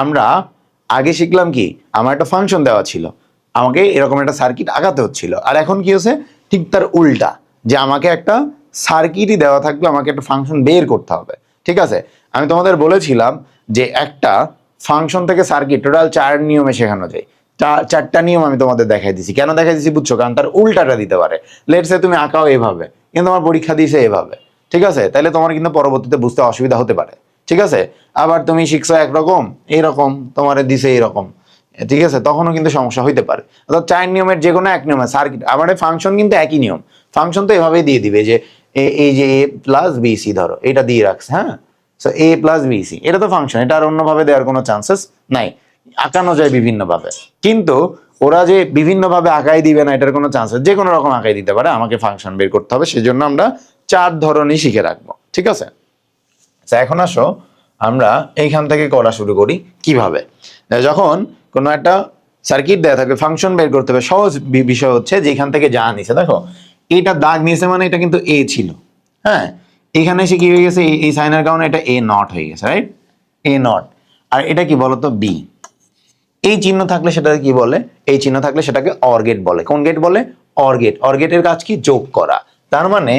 আমরা আগে শিখলাম কি? আমার একটা ফাংশন দেওয়া ছিল। আমাকে এরকম একটা সার্কিট আগাতে হচ্ছিল। আর এখন কি হচ্ছে ঠিক তার উল্টা। যে আমাকে একটা সার্কিটই দেওয়া থাকলে আমাকে একটা ফাংশন বের করতে হবে। ঠিক আছে? আমি তোমাদের বলেছিলাম যে একটা ফাংশন থেকে সার্কিট টোটাল চার নিয়মে শেখানো যায়। চারটা নিয়ম আমি তোমাদের দেখাই দিছি। কেন দেখাই দিছি বুঝছ? কারণ তার উল্টাটা দিতে পারে। লেটসে তুমি আঁকাও এভাবে। কিন্তু আমার পরীক্ষা দিয়েছে এভাবে। ঠিক আছে? তাহলে তোমার কিন্তু পরবর্তীতে বুঝতে অসুবিধা হতে পারে। ঠিক আছে? আবার তুমি শিখছো একরকম, এইরকম, তোমার দিছে এইরকম। ঠিক আছে? তখনও কিন্তু সমস্যা হইতে পারে। অর্থাৎ চার নিয়মের যে কোনো এক নিয়মে সার্কিট আমার ফাংশন কিন্তু একই নিয়ম। ফাংশন তো এভাবেই দিয়ে দিবে যে এই যে এ প্লাস বি সি ধরো এটা দিয়ে রাখছে হ্যাঁ? So A plus B C এটা তো ফাংশন এটা আর অন্যভাবে দেওয়ার কোনো চান্সেস নাই। আঁকানো যায় বিভিন্নভাবে। কিন্তু ওরা যে বিভিন্নভাবে আঁকাই দিবে না, এটার কোনো চান্সেস যে কোনো রকম আঁকাই দিতে পারে। আমাকে ফাংশন বের করতে হবে, সেজন্য আমরা চার ধরনই শিখে রাখব। ঠিক আছে? আচ্ছা এখন আসো, আমরা এইখান থেকে করা শুরু করি কীভাবে? যখন কোনো একটা সার্কিট দেওয়া থাকবে ফাংশন বের করতে হবে, সহজ বিষয় হচ্ছে যে এখান থেকে যা নিছে, দেখো, এটা দাগ নিয়েছে মানে এটা কিন্তু এ ছিল হ্যাঁ? এখানে এসে কি হয়ে গেছে? এই- সাইনের কারণে এটা এ নট হয়ে গেছে রাইট এ নট আর এটা কি বলতো? বি এই চিহ্ন থাকলে সেটাকে কি বলে? এই চিহ্ন থাকলে সেটাকে অর গেট বলে। কোন গেট বলে? অর গেট কাজ কি? যোগ করা। তার মানে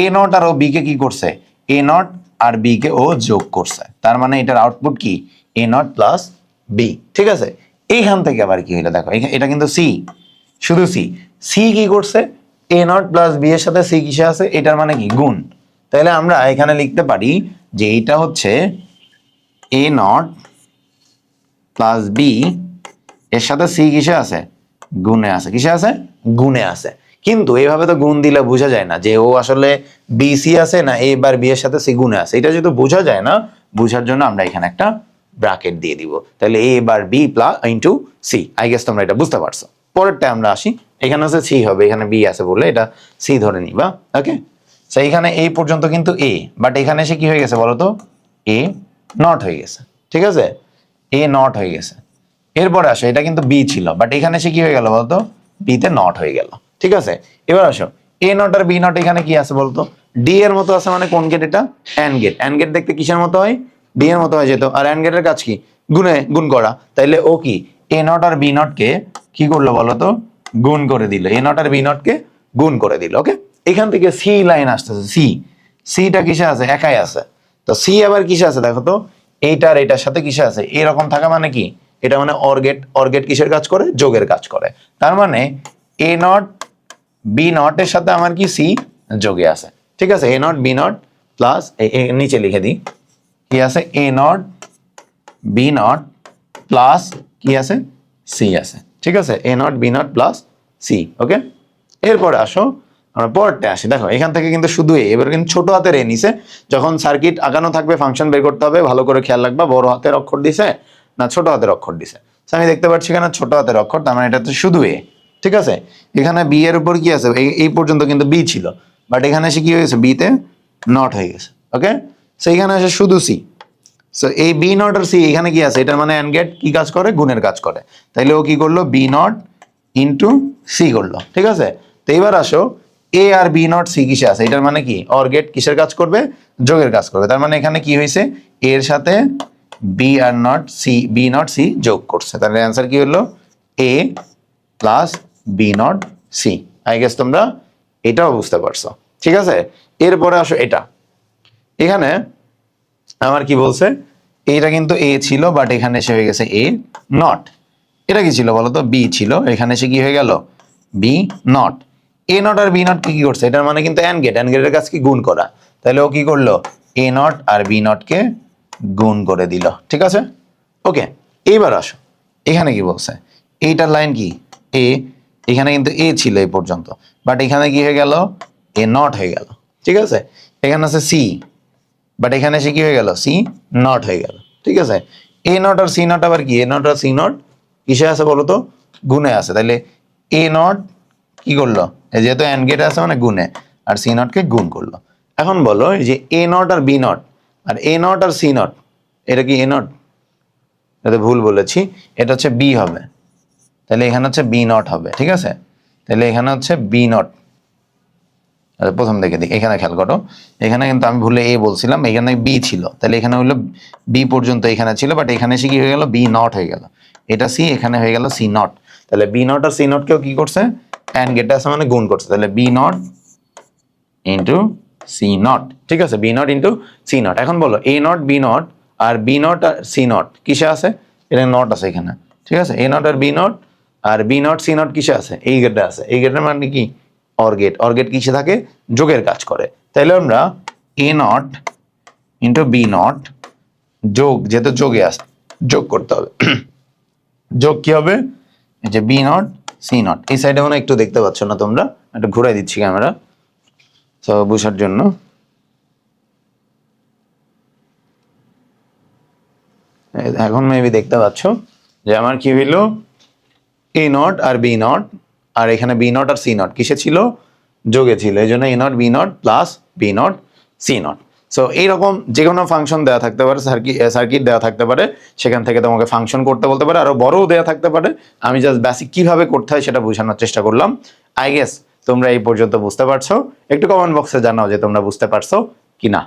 এ নট আর ও বি কে কি করছে? এ নট আর বি কে ও যোগ করছে। তার মানে এটার আউটপুট কি? এ নট প্লাস বি ঠিক আছে? এইখান থেকে আবার কি হইল দেখো এটা কিন্তু সি শুধু সি সি কি করছে? এ নট প্লাস বি এর সাথে সি কিসে আছে? এটার মানে কি? গুণ। তাহলে আমরা এখানে লিখতে পারি যে এটা হচ্ছে এ নট প্লাস বি এর সাথে সি কিসে আছে? গুণে আছে। কিসে আছে? গুণে আছে। কিন্তু এইভাবে তো গুণ দিলে বোঝা যায় না যে ও আসলে বি সি আছে না এ বার বি এর সাথে সি গুণে আছে। এটা যেহেতু বোঝা যায় না, বোঝার জন্য আমরা এখানে একটা ব্রাকেট দিয়ে দিব। তাহলে A bar B plus into C I guess তোমরা এটা বুঝতে পারছ। পরেরটা আমরা আসি। এখানে হচ্ছে সি হবে, এখানে বি আছে বলে এটা সি ধরে নিবা ওকে তো এইখানে এই পর্যন্ত কিন্তু এ বাট এখানে এসে কি হয়ে গেছে বলো তো? এ নট হয়ে গেছে, ঠিক আছে? এ নট হয়ে গেছে। এরপরে আসো, এটা কিন্তু বি ছিল বাট এখানে এসে কি হয়ে গেল বলতো বিতে নট হয়ে গেল। ঠিক আছে? এবার আসো। A not R B not এখানে কি আছে বলতো? ডি এর মতো আছে মানে কোন গেট এটা? অ্যান গেট অ্যান গেট দেখতে কিসের মতো হয়? ডি এর মতো হয়ে যেত। আর অ্যান গেটের কাজ কি? গুণে, গুণ করা। তাইলে ও কি? A not R B not কে কি করল বলতো গুণ করে দিল। A not R B not কে গুণ করে দিল। ওকে এখান থেকে সি লাইন আসতেছে। সি সিটা কিসে আছে? একাই আছে। তো সি আবার কিসে আছে দেখো তো? এইটা আর এটার সাথে কিসে আছে? এরকম থাকা মানে কি? এটা মানে অর্গেট অর্গেট কিসের কাজ করে? যোগের কাজ করে। তার মানে এ নট বি নট এর সাথে আমার কি সি যোগে আছে। ঠিক আছে? A not B not plus নিচে লিখে দিই। কি আছে? A not B not plus কি আছে? সি আছে। ঠিক আছে? A not B not plus C okay এরপরে আসো, আমরা পরেরটা আসি। দেখো, এখান থেকে কিন্তু শুধু এ এবার কিন্তু ছোট হাতের এ নিছে। যখন সার্কিট আগানো থাকবে ফাংশন বের করতে হবে, ভালো করে খেয়াল রাখবা, বড় হাতের অক্ষর দিছে না ছোট হাতের অক্ষর দিছে। আমি দেখতে পাচ্ছি এখানে ছোট হাতের অক্ষর, তার মানে এটা তো শুধু এ ঠিক আছে? এখানে বি এর উপর কি আছে? এই- পর্যন্ত কিন্তু বি ছিল। বাট এখানে এসে কি হয়েছে বিতে নট হয়ে গেছে। ওকে সো এখানে এসে শুধু সি সো এই বি নট আর সি এখানে কি আছে? এটার মানে অ্যান্ড গেট কি কাজ করে? গুণের কাজ করে। তাইলে ও কি করল? বি নট ইন্টু সি করল। ঠিক আছে? তো এবার আসো। A R B not C কিসে আছে? এটার মানে কি? অর গেট কিসের কাজ করবে? যোগের কাজ করবে। তার মানে এখানে কি হয়েছে? এর সাথে B R not C B not C যোগ করছে। তাহলে অ্যান্সার কি হলো? A plus B not C I guess তোমরা এটাও বুঝতে পারছ। ঠিক আছে? এরপরে আসো এটা। এখানে আমার কি বলছে? এইটা কিন্তু এ ছিল বাট এখানে এসে হয়ে গেছে এ নট এটা কি ছিল বলতো? বি ছিল। এখানে এসে কি হয়ে গেল? B not A not R B not কি করছে? এটার মানে কিন্তু অ্যান গেট অ্যান গেটের কাজ কি? গুণ করা। তাহলে ও কি করল? এ নট আর বি নটকে গুণ করে দিল। ঠিক আছে? ওকে এইবার আসো। এখানে কি বলছে? এইটার লাইন কি? এ এখানে কিন্তু এ ছিল এই পর্যন্ত। বাট এখানে কি হয়ে গেল? এ নট হয়ে গেল। ঠিক আছে? এখানে আছে সি বাট এখানে এসে কি হয়ে গেল? সি নট হয়ে গেল। ঠিক আছে? A not R C not আবার কি? A not R C not কিসে আছে বলো তো গুণে আছে। তাহলে এ নট কি করল? যেহেতু অ্যান্ড গেট আছে মানে গুণে। আর সি নটকে গুণ করল। এখন বলো যে A not R B not R A not R C not এটা কি এ নট এটা ভুল বলেছি। এটা হচ্ছে বি হবে। তাহলে এখানে হচ্ছে বি নট হবে ঠিক আছে? তাহলে এখানে হচ্ছে বি নট আচ্ছা, প্রথম দেখে দিই এখানে খেয়াল করো। এখানে কিন্তু আমি ভুলে এ বলছিলাম এখানে বি ছিল। তাহলে এখানে হলো বি পর্যন্ত এখানে ছিল বাট এখানে এসে কি হয়ে গেল? বি নট হয়ে গেল। এটা সি এখানে হয়ে গেল সি নট তাহলে B not R C not নটকেও কি করছে? অ্যান্ড গেটটা আছে মানে গুণ করছে। তাহলে B not into C not ঠিক আছে? B not into C not এখন বলো A not B not R B not R C not কিসে আছে? এটা নট আছে এখানে ঠিক আছে? A not R B not R B not, C not কিসে আছে? এই গেটে আছে। এই গেটের মানে কি? অর গেট অর গেট কিসে থাকে? যোগের কাজ করে। তাইলে আমরা A not into B not যোগ, যেহেতু যোগে আস, যোগ করতে হবে। যোগ কি হবে? যে বি নট সি নট। এই সাইডে মনে একটু দেখতে পাচ্ছ না তোমরা? একটু ঘুরাই দিচ্ছি ক্যামেরা তো বোঝার জন্য। এখন মেবি দেখতে পাচ্ছ যে আমার কি হইল A not R B not আর এখানে B not R C not কিসে ছিল? যোগে ছিল। এই জন্য A not B not plus B not C not so এইরকম যে কোনো ফাংশন দেওয়া থাকতে পারে সার্কিট সার্কিট দেওয়া থাকতে পারে। সেখান থেকে তোমাকে ফাংশন করতে বলতে পারে। আরও বড়ও দেওয়া থাকতে পারে। আমি জাস্ট বেসিক কীভাবে করতে হয় সেটা বোঝানোর চেষ্টা করলাম। আই গেস তোমরা এই পর্যন্ত বুঝতে পারছ। একটু কমেন্ট বক্সে জানাও যে তোমরা বুঝতে পারছ কি না